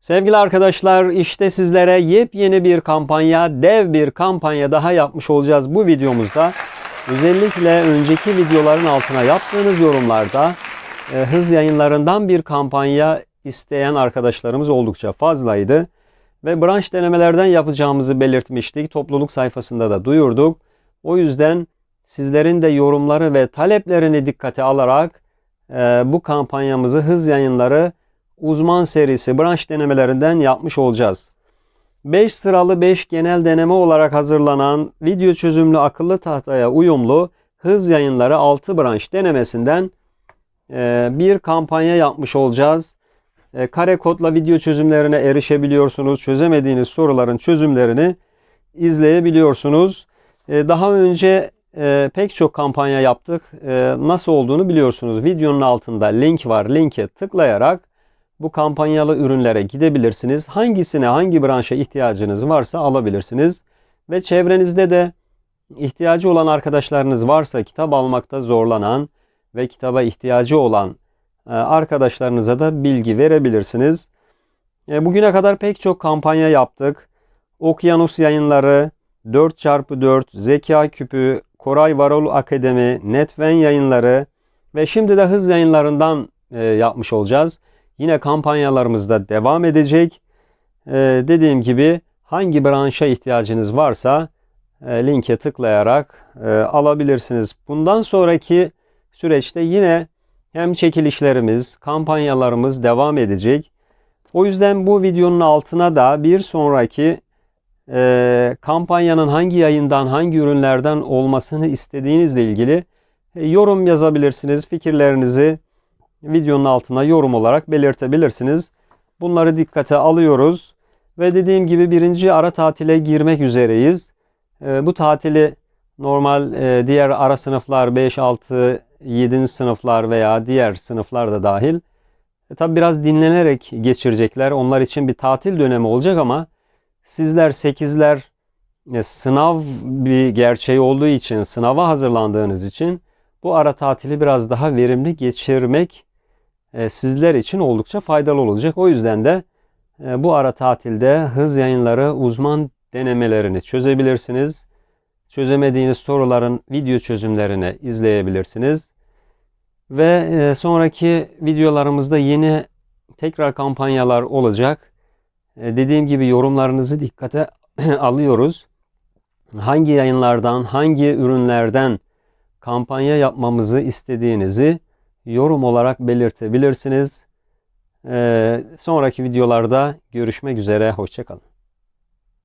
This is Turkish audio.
Sevgili arkadaşlar işte sizlere yepyeni bir kampanya, dev bir kampanya daha yapmış olacağız bu videomuzda. Özellikle önceki videoların altına yaptığınız yorumlarda e, hız yayınlarından bir kampanya isteyen arkadaşlarımız oldukça fazlaydı. Ve branş denemelerden yapacağımızı belirtmiştik. Topluluk sayfasında da duyurduk. O yüzden sizlerin de yorumları ve taleplerini dikkate alarak e, bu kampanyamızı hız yayınları uzman serisi branş denemelerinden yapmış olacağız. 5 sıralı 5 genel deneme olarak hazırlanan video çözümlü akıllı tahtaya uyumlu hız yayınları 6 branş denemesinden e, bir kampanya yapmış olacağız. E, kare kodla video çözümlerine erişebiliyorsunuz. Çözemediğiniz soruların çözümlerini izleyebiliyorsunuz. E, daha önce pek çok kampanya yaptık. Nasıl olduğunu biliyorsunuz. Videonun altında link var. Linke tıklayarak bu kampanyalı ürünlere gidebilirsiniz. Hangisine, hangi branşa ihtiyacınız varsa alabilirsiniz. Ve çevrenizde de ihtiyacı olan arkadaşlarınız varsa kitap almakta zorlanan ve kitaba ihtiyacı olan e, arkadaşlarınıza da bilgi verebilirsiniz. E, Bugüne kadar pek çok kampanya yaptık. Okyanus yayınları, 4x4, Zeka Küpü, Koray Varol Akademi, Netven yayınları ve şimdi de hız yayınlarından e, yapmış olacağız. Yine kampanyalarımız da devam edecek. E, dediğim gibi hangi branşa ihtiyacınız varsa e, linke tıklayarak e, alabilirsiniz. Bundan sonraki süreçte yine hem çekilişlerimiz, kampanyalarımız devam edecek. O yüzden bu videonun altına da bir sonraki e, kampanyanın hangi yayından, hangi ürünlerden olmasını istediğinizle ilgili e, yorum yazabilirsiniz. Fikirlerinizi videonun altına yorum olarak belirtebilirsiniz. Bunları dikkate alıyoruz. Ve dediğim gibi birinci ara tatile girmek üzereyiz. E, bu tatili normal e, diğer ara sınıflar 5, 6, 7. sınıflar veya diğer sınıflar da dahil e, tabi biraz dinlenerek geçirecekler. Onlar için bir tatil dönemi olacak ama sizler 8'ler e, sınav bir gerçeği olduğu için, sınava hazırlandığınız için bu ara tatili biraz daha verimli geçirmek sizler için oldukça faydalı olacak. O yüzden de e, bu ara tatilde hız yayınları uzman denemelerini çözebilirsiniz. Çözemediğiniz soruların video çözümlerini izleyebilirsiniz. Ve e, sonraki videolarımızda yeni tekrar kampanyalar olacak. E, Dediğim gibi yorumlarınızı dikkate alıyoruz. Hangi yayınlardan, hangi ürünlerden kampanya yapmamızı istediğinizi yorum olarak belirtebilirsiniz. E, sonraki videolarda görüşmek üzere. Hoşçakalın.